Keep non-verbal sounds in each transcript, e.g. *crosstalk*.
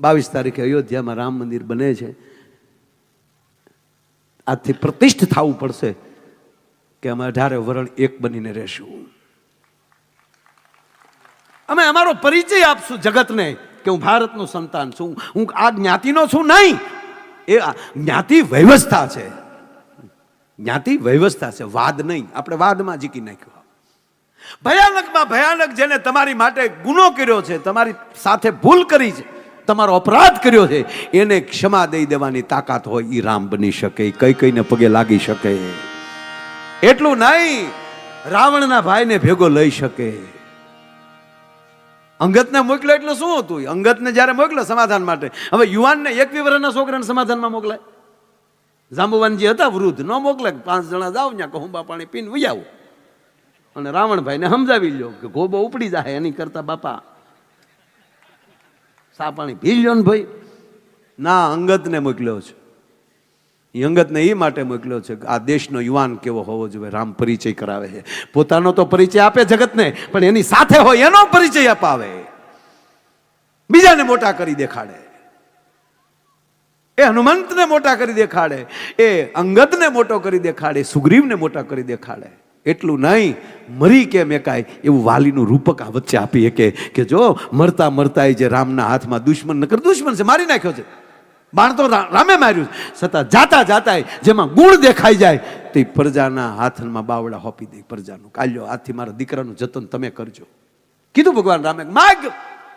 બાવીસ તારીખે અયોધ્યામાં રામ મંદિર બને છે. આજથી પ્રતિષ્ઠ થવું પડશે કે અમે અઢારે વરણ એક બનીને રહેશું. અમે અમારો પરિચય આપશું જગતને કે હું ભારતનું સંતાન છું. હું આ જ્ઞાતિનો છું નહીં. એ જ્ઞાતિ વ્યવસ્થા છે. જ્ઞાતિ વ્યવસ્થા છે. વાદ નહીં. આપણે વાદમાં જીકી નાખ્યો. ભયાનકમાં ભયાનક જેને તમારી માટે ગુનો કર્યો છે, તમારી સાથે ભૂલ કરી છે. તમારો અપરાધ કર્યો છે, એને ક્ષમા દઈ દેવાની તાકાત હોય એ રામ બની શકે કઈ કઈને પગે લાગી શકે. એટલું નહીં, રાવણના ભાઈને ભેગો લઈ શકે. અંગતને મોકલે એટલે શું હતું? અંગતને જ્યારે મોકલ્યો સમાધાન માટે, હવે યુવાનને એકવી વર્ષના છોકરાને સમાધાનમાં મોકલાય. જાંબુવાનજી હતા વૃદ્ધ, ન મોકલે પાંચ જણા જાઓ ત્યાં કહુંબા પાણી પીને આવો. અને રાવણભાઈને સમજાવી લો કે ગોબો ઉપડી જાય એની કરતા બાપા. સા પાણી પી લ્યો ને ભાઈ. ના અંગતને મોકલ્યો છે. એ અંગતને એ માટે મોકલ્યો છે કે આ દેશનો યુવાન કેવો હોવો જોઈએ, રામ પરિચય કરાવે છે. પોતાનો તો પરિચય આપે જગતને, પણ એની સાથે હોય એનો પરિચય અપાવે. બીજાને મોટા કરી દેખાડે. એ હનુમંતને મોટા કરી દેખાડે. એ અંગદને મોટો કરી દેખાડે. સુગ્રીવને મોટા કરી દેખાડે. એટલું નહીં, મરી કેમ એકાય? એવું વાલીનું રૂપક આ વચ્ચે આપી કે કે જો મરતા મરતા જે રામના હાથમાં દુશ્મન, નકર દુશ્મન છે, મારી નાખ્યો છે. બાણ તો રામે માર્યું છતાં જાતા જાતા જેમાં ગુણ દેખાઈ જાય, તે પ્રજાના હાથમાં બાવડા હોપી દે પ્રજાનું. કાલ્યો હાથથી મારા દીકરાનું જતન તમે કરજો. કીધું ભગવાન રામે, માગ,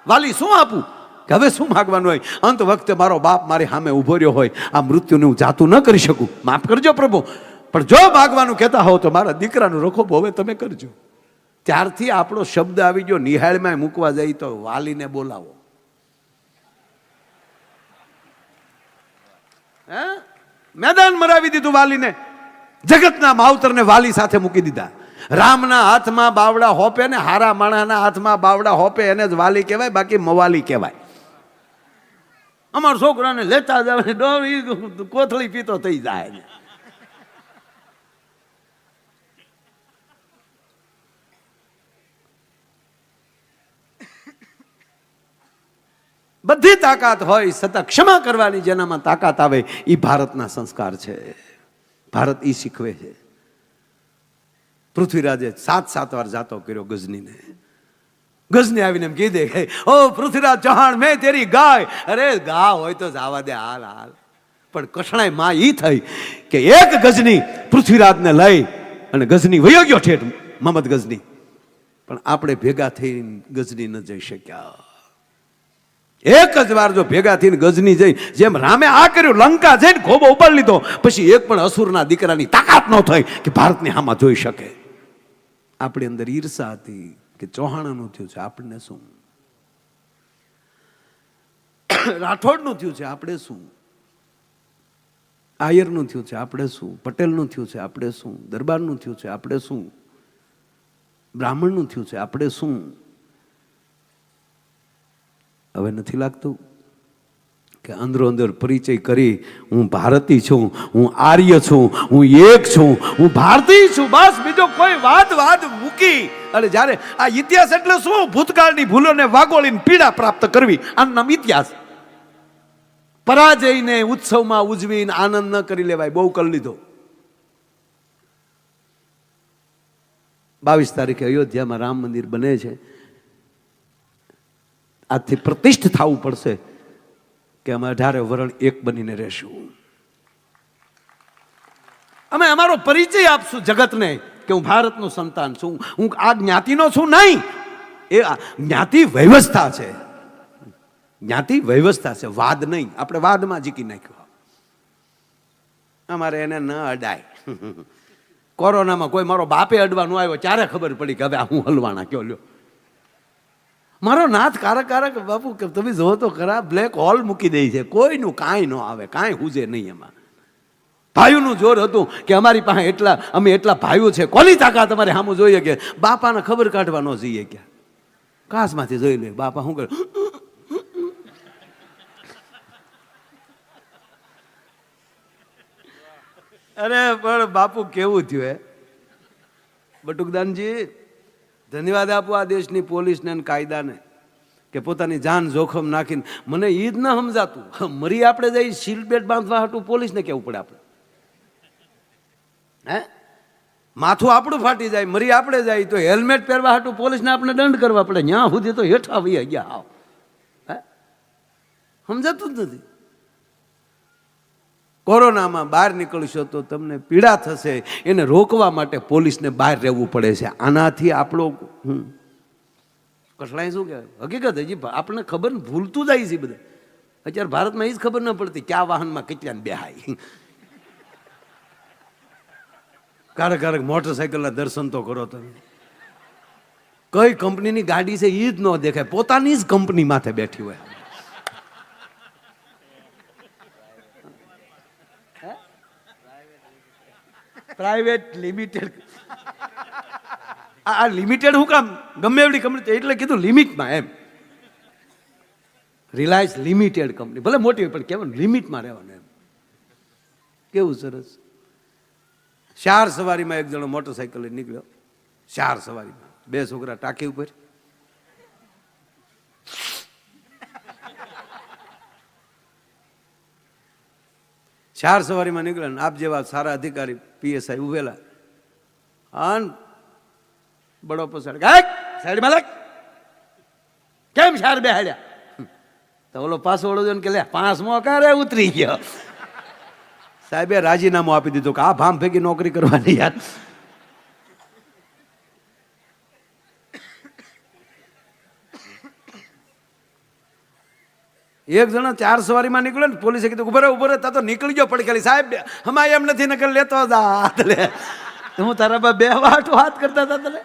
વાલી શું આપું? કે હવે શું માગવાનું હોય? અંત વખતે મારો બાપ મારી સામે ઊભો રહ્યો હોય. આ મૃત્યુને હું જાતું ન કરી શકું. માફ કરજો પ્રભુ. પણ જો માગવાનું કહેતા હો તો મારા દીકરાનું રખોપો હવે તમે કરજો. ત્યારથી આપણો શબ્દ આવી ગયો, નિહાળમાં મૂકવા જાય તો વાલીને બોલાવો. મેદાન મરાવી દીધું વાલીને. જગતના માવતરને વાલી સાથે મૂકી દીધા. રામના હાથમાં બાવડા હોપે ને હારા માણાના હાથમાં બાવડા હોપે, એને જ વાલી કહેવાય, બાકી મવાલી કહેવાય. અમારા છોકરાને લેતા જાવ કોથળી પીતો થઈ જાય. બધી તાકાત હોય છતાં ક્ષમા કરવાની જેનામાં તાકાત આવે એ ભારતના સંસ્કાર છે. ભારત એ શીખવે છે. પૃથ્વીરાજે સાત સાત વાર જાતો કર્યો ગજનીને. ગજની આવીને એમ કીધે કે, ઓ પૃથ્વીરાજ ચૌહાણ, મેં તેરી ગાય. અરે ગા હોય તો જવા દે, હાલ હાલ. પણ કષણાઈ માં એ થઈ કે એક ગજની પૃથ્વીરાજને લઈ અને ગજની વયો ગયો ઠેઠ મહમદ ગજની. પણ આપણે ભેગા થઈને ગજની ન જઈ શક્યા. એક જ વાર જો ભેગા થઈને ગજની જઈ, જેમ રામે આ કર્યું, લંકા જઈને ખોબો ઉપાડી લીધો, પછી એક પણ અસુરના દીકરાની તાકાત ન થઈ કે ભારતને આમાં જોઈ શકે. આપણી અંદર ઈર્ષા હતી કે ચૌહાણનું થયું છે આપણને શું? રાઠોડનું થયું છે, આપણે શું? આયરનું થયું છે, આપણે શું? પટેલનું થયું છે, આપણે શું? દરબારનું થયું છે, આપણે શું? બ્રાહ્મણનું થયું છે, આપણે શું? હવે નથી લાગતું કે અંદરો અંદર પરિચય કરી હું ભારતી છું, હું આર્ય છું, હું એક છું, હું ભારતીય છું, બસ બીજો કોઈ વાદ વાદ મૂકી. અને જ્યારે આ ઇતિહાસ એટલે શું? ભૂતકાળની ભૂલોને વાગોળીને પીડા પ્રાપ્ત કરવી. આનું નામ ઇતિહાસ. પરાજયને ઉત્સવમાં ઉજવીને આનંદ ન કરી લેવાય, બહુ કરી લીધો. બાવીસ તારીખે અયોધ્યામાં રામ મંદિર બને છે. આજથી પ્રતિષ્ઠ થવું પડશે કે અમે અઢારે વરણ એક બનીને રહેશું. અમે અમારો પરિચય આપશું જગતને કે હું ભારતનું સંતાન છું. હું આ જ્ઞાતિનો છું નહીં. એ જ્ઞાતિ વ્યવસ્થા છે. જ્ઞાતિ વ્યવસ્થા છે. વાદ નહીં. આપણે વાદમાં જીકી નાખ્યો. અમારે એને ન અડાય. *laughs* કોરોનામાં કોઈ મારો બાપે અડવાનું આવ્યો, ત્યારે ખબર પડી કે હવે હું હલવાના કયો લ્યો? મારો નાથ કારક કારક બાપુ, કે તમે જોવો તો ખરા બ્લેક હોલ મૂકી દે છે. કોઈનું કાંઈ ન આવે, કાંઈ હુજે નહીં એમાં. ભાઈઓનું જોર હતું કે અમારી પાસે એટલા, અમે એટલા ભાઈઓ છે. કોની તાકાત અમારે સામું જોઈએ કે બાપાને ખબર કાઢવા ન જઈએ ક્યાં? કાસમાંથી જોઈ લે. બાપા શું કરે? અરે, પણ બાપુ કેવું થયું હે? બટુકદાનજી ધન્યવાદ આપો આ દેશની પોલીસને અને કાયદાને કે પોતાની જાન જોખમ નાખીને. મને એ જ ન સમજાતું. મરી આપણે જઈ સીટ બેટ બાંધવા હાટું પોલીસને કેવું પડે આપણે? હે? માથું આપણું ફાટી જાય, મરી આપણે જાય, તો હેલ્મેટ પહેરવા હાટું પોલીસને આપણે દંડ કરવા પડે. ત્યાં સુધી તો હેઠા વહી ગયા. આવ હે? સમજાતું જ નથી. કોરોનામાં બહાર નીકળશો તો તમને પીડા થશે. એને રોકવા માટે પોલીસને બહાર રહેવું પડે છે. આનાથી આપણો, હમ કઠલાઈ શું કહેવાય? હકીકત હજી આપણને ખબર ભૂલતું જાય છે બધા. અત્યારે ભારતમાં એ જ ખબર ન પડતી કયા વાહનમાં કેટલાને બેહાય. ક્યારેક ક્યારેક મોટરસાયકલના દર્શન તો કરો તમે. કઈ કંપનીની ગાડી છે એ જ ન દેખાય. પોતાની જ કંપની માથે બેઠી હોય. Private limited. આ લિમિટેડ હું કામ? ગમે એવડી કંપની એટલે કીધું લિમિટમાં એમ. રિલાયન્સ લિમિટેડ કંપની ભલે મોટી પણ કેવું લિમિટમાં રહેવાનું એમ. કેવું સરસ? ચાર સવારીમાં એક જણો મોટરસાઇકલ નીકળ્યો. ચાર સવારીમાં. બે છોકરા ટાંકી ઉપર. ચાર સવારીમાં નીકળ્યા ને આપ જેવા સારા અધિકારી, પીએસઆઈ ઉભેલા. અન બડો પસાડ સાઈડ માલક, કેમ સાર બેહાડ્યા? તો ઓલો પાછો ઓળો કે, લે, પાંચમો કારે ઉતરી ગયો. સાહેબે રાજીનામું આપી દીધું કે આ ભામ ભેગી નોકરી કરવાની યાર એક જણો ચાર સવારીમાં નીકળ્યો ને, પોલીસે કીધું ઉભરે ઉભરે તા તો નીકળી ગયો પડખેલી સાહેબ હમાય એમ નથી નકર લેતો જા લે. હું તારા બા બે વાટો હાથ કરતા હતા તને.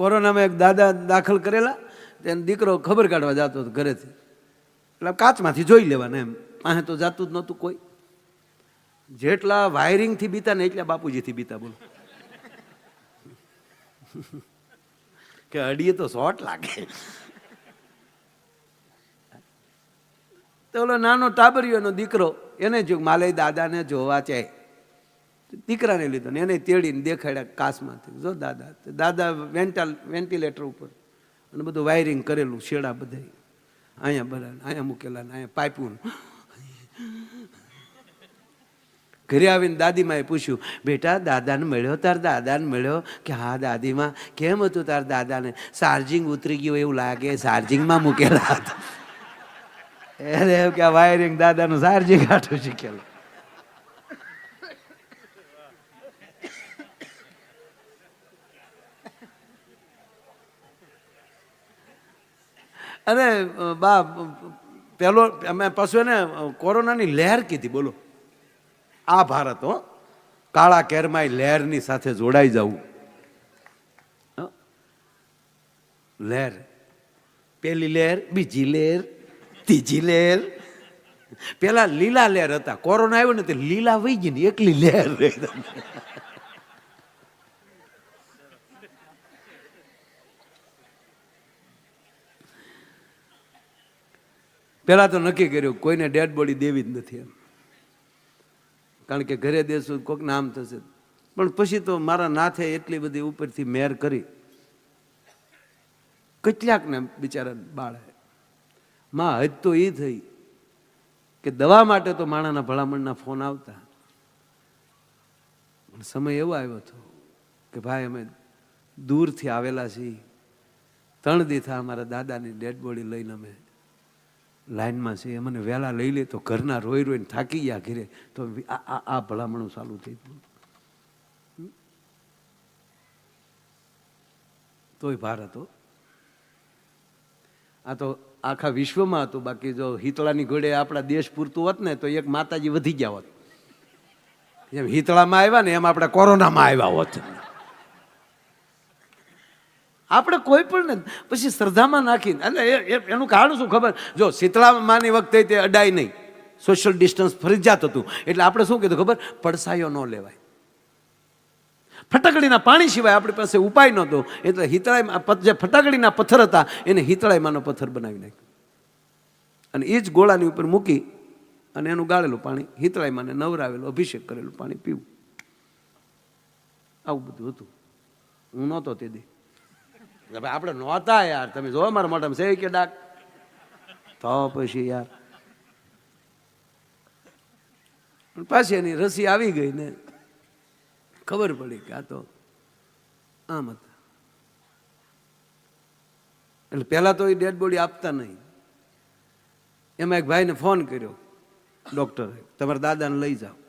કોરોનામાં એક દાદા દાખલ કરેલા, તેને દીકરો ખબર કાઢવા જતો હતો ઘરેથી. એટલે કાચમાંથી જોઈ લેવાના એમ. પાસે તો જાતું જ નહોતું કોઈ. જેટલા વાયરિંગથી બીતા ને એટલા બાપુજીથી બીતા બોલો. કે અડીએ તો શોર્ટ લાગે. તો ઓલો નાનો ટાબરિયોનો દીકરો, એને જો માલે દાદાને જોવા છે. દીકરાને લીધો ને એને તેડીને દેખાડ્યા કાસમાંથી. જો દાદા દાદા વેન્ટલ, વેન્ટિલેટર ઉપર. અને બધું વાયરિંગ કરેલું, શેડા બધા અહીંયા બધા અહીંયા મૂકેલા ને અહીંયા પાઇપું ઘરે આવીને દાદીમાએ પૂછ્યું, બેટા, દાદાને મળ્યો તાર દાદાને મળ્યો? કે હા, દાદીમાં, કેમ હતું તાર દાદાને? ચાર્જિંગ ઉતરી ગયું એવું લાગે ચાર્જિંગમાં મૂકેલા હતા. એટલે એમ કે વાયરિંગ દાદાનું ચાર્જિંગ આઠું શીખેલું. અરે બા પેલો, અમે પાછું એને કોરોનાની લહેર કીધી, બોલો. આ ભારત, હો. કાળા કેરમાય લહેરની સાથે જોડાઈ જવું? લહેર. પેલી લહેર, બીજી લહેર, ત્રીજી લહેર. પેલા લીલા લહેર હતા. કોરોના આવ્યો ને તે લીલા વહી ગઈ ને એકલી લહેર. રહી પેલા તો નક્કી કર્યું, કોઈને ડેડ બોડી દેવી જ નથી એમ. કારણ કે ઘરે દેશું કોઈક નામ થશે. પણ પછી તો મારા નાથે એટલી બધી ઉપરથી મેર કરી. કેટલાકને બિચારા બાળે માં હજ તો એ થઈ કે દવા માટે તો માણાના ભલામણના ફોન આવતા. સમય એવો આવ્યો હતો કે ભાઈ અમે દૂરથી આવેલા છીએ. ત્રણ દીથા અમારા દાદાની ડેડ બોડી લઈને અમે લાઈનમાં છે, એ મને વહેલા લઈ લે, તો ઘરના રોઈ રોઈને થાકી ગયા ઘરે, તો આ આ ભલામણું ચાલુ થઈ ગયું. તોય ભારત હો. આ તો આખા વિશ્વમાં હતું, બાકી જો હિતળાની ઘોડે આપણા દેશ પૂરતું હોત ને, તો એક માતાજી વધી ગયા હોત. જેમ હિતળામાં આવ્યા ને, એમ આપણે કોરોનામાં આવ્યા હોત. આપણે કોઈ પણ ને પછી શ્રદ્ધામાં નાખીને એટલે એનું કારણ શું ખબર? જો, શીતળામાની વખતે તે અડાય નહીં. સોશિયલ ડિસ્ટન્સ ફરજિયાત હતું. એટલે આપણે શું કીધું ખબર? પડસાયો ન લેવાય. ફટાકડીના પાણી સિવાય આપણી પાસે ઉપાય નહોતો. એટલે હિતળાઈ જે ફટાકડીના પથ્થર હતા, એને હિતળાઈમાંનો પથ્થર બનાવી નાખ્યો. અને એ જ ગોળાની ઉપર મૂકી અને એનું ગાળેલું પાણી હિતળાઈમાંને નવરાવેલું, અભિષેક કરેલું પાણી પીવું. આવું બધું હતું. હું નહોતો તે દી. હવે આપણે નહોતા યાર. તમે જો મારા મોઢામાં છે કે ડાક? તો પછી યાર. પાછી એની રસી આવી ગઈ ને, ખબર પડી કે આ તો આમ હતા. એટલે પહેલાં તો એ ડેડ બોડી આપતા નહીં. એમાં એક ભાઈને ફોન કર્યો ડૉક્ટરે તમારા દાદાને લઈ જાઓ.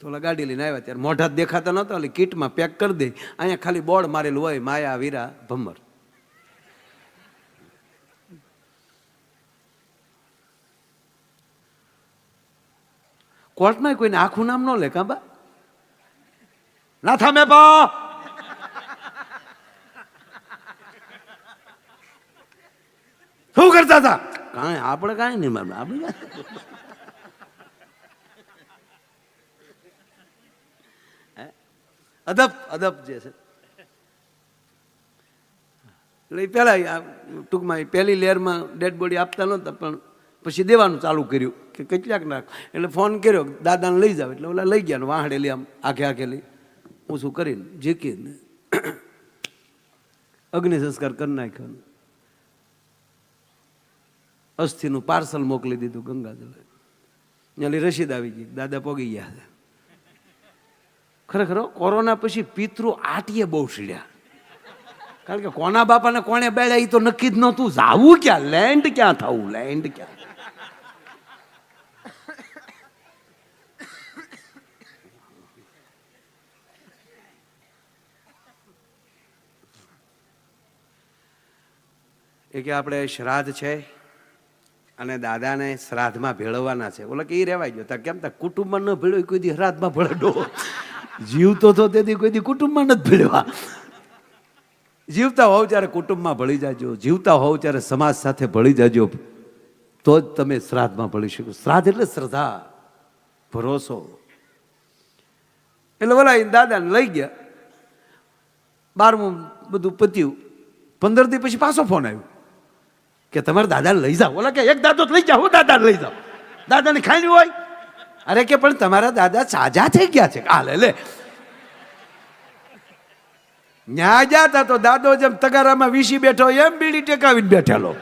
તો ઓલા ગાડી લઈને આવ્યા ત્યારે મોઢા દેખાતા નહોતા એટલે કીટમાં પેક કરી દે. અહીંયા ખાલી બોર્ડ મારેલું હોય, માયા, વીરા, ભમર. કોર્ટમાં કોઈને આખું નામ ન લે કાબા ના થામે પા શું કરતા હતા? કાંઈ, આપણે કાંઈ નહીં આપણે કાંઈ. અદબ અદબ જે છે. એટલે એ પહેલાં ટૂંકમાં એ પહેલી લેયરમાં ડેડ બોડી આપતા નહોતા, પણ પછી દેવાનું ચાલુ કર્યું કે કેટલાક નાખ. એટલે ફોન કર્યો દાદાને લઈ જાવ. એટલે ઓલા લઈ ગયા વાહડેલી આમ, આખે આખેલી ઓછું કરીને? જીકીને અગ્નિ સંસ્કાર કરી નાખ્યો અસ્થિનું પાર્સલ મોકલી દીધું ગંગાજલે ત્યાંની રસીદ આવી ગઈ. દાદા પોગી ગયા છે ખરેખર કોરોના પછી પિતૃ આટીએ બહુ સીડ્યા કારણ કે કોના બાપાને કોણે બેડા એ તો નક્કી જ નહોતું. જાવું ક્યાં? લેન્ડ ક્યાં થવું? લેન્ડ ક્યાં? એ કે આપણે શ્રાદ્ધ છે અને દાદાને શ્રાદ્ધમાં ભેળવવાના છે. ઓલા કે એ રહેવાય ગયો. તા કેમ તા કુટુંબમાં ન ભેળ્યો કોઈ દી શ્રાદ્ધમાં ભળડો જીવતો તો તેથી કોઈ દી કુટુંબમાં નથી ભેળવા. જીવતા હોવ ત્યારે કુટુંબમાં ભળી જાજો, જીવતા હોવ ત્યારે સમાજ સાથે ભળી જાજો. તો જ તમે શ્રાદ્ધમાં ભળી શકો. શ્રાદ્ધ એટલે શ્રદ્ધા, ભરોસો. એટલે ઈ દાદાને લઈ ગયા. બારમું બધું પત્યું. પંદર દી પછી પાછો ફોન આવ્યો. કે તમારા દાદાને લઈ જાઓ. ઓલા કે, એક દાદો લઈ જાઓ દાદાને લઈ જાઓ. દાદાને ખાઈ હોય અરે કે પણ તમારા દાદા સાજા થઈ ગયા છે. હાલે લે ન્યા જાતા તો દાદો જેમ તગારામાં વીસી બેઠો એમ બીડી ટેકાવીને બેઠેલો.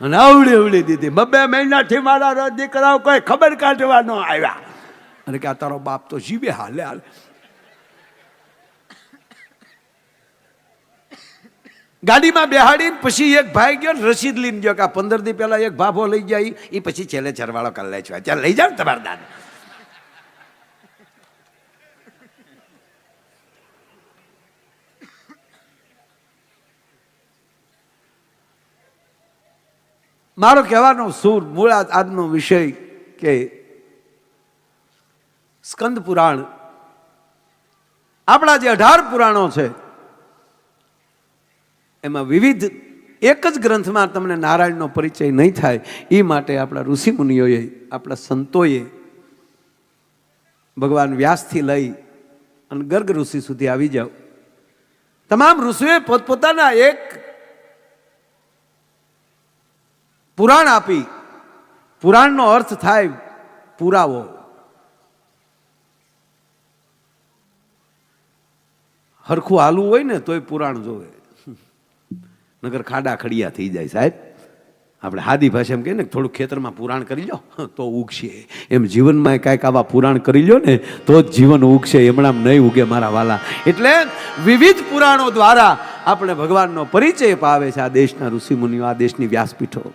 અને આવડી અવળી દીધી. બબે મહિનાથી મારા દીકરાઓ કોઈ ખબર કાઢવા ન આવ્યા. અને કે આ તારો બાપ તો જીવે હાલે હાલે. ગાડીમાં બેહાડીને પછી એક ભાઈ ગયો રસીદ લઈને ગયો કે આ પંદર દી પહેલાં એક ભાભો લઈ ગયા એ પછી છેલ્લે ચરવાળો કરી લે છે ત્યાં લઈ જાઓ ને તમારા દાદા. મારો કહેવાનો સૂર મૂળ આજનો વિષય કે સ્કંદ પુરાણ. આપણા જે અઢાર પુરાણો છે, એમાં વિવિધ એક જ ગ્રંથમાં તમને નારાયણનો પરિચય નહીં થાય એ માટે આપણા ઋષિમુનિઓએ, આપણા સંતોએ ભગવાન વ્યાસથી લઈ અને ગર્ગ ઋષિ સુધી આવી જાઓ. તમામ ઋષિઓએ પોતપોતાના એક પુરાણ આપી. પુરાણનો અર્થ થાય પુરાવો. હરખું હાલવું હોય ને તોય પુરાણ જોવે. નગર ખાડા ખડિયા થઈ જાય સાહેબ. આપણે હાદી ભાષા એમ કહીએ ને થોડુંક ખેતરમાં પુરાણ કરી લો તો ઉગશે. એમ જીવનમાં કાંઈક આવા પુરાણ કરી લો ને, તો જ જીવન ઉગશે. એમણામ નહીં ઉગે મારા વાલા. એટલે વિવિધ પુરાણો દ્વારા આપણે ભગવાનનો પરિચય પાવે છે આ દેશના ઋષિમુનિઓ આ દેશની વ્યાસપીઠો.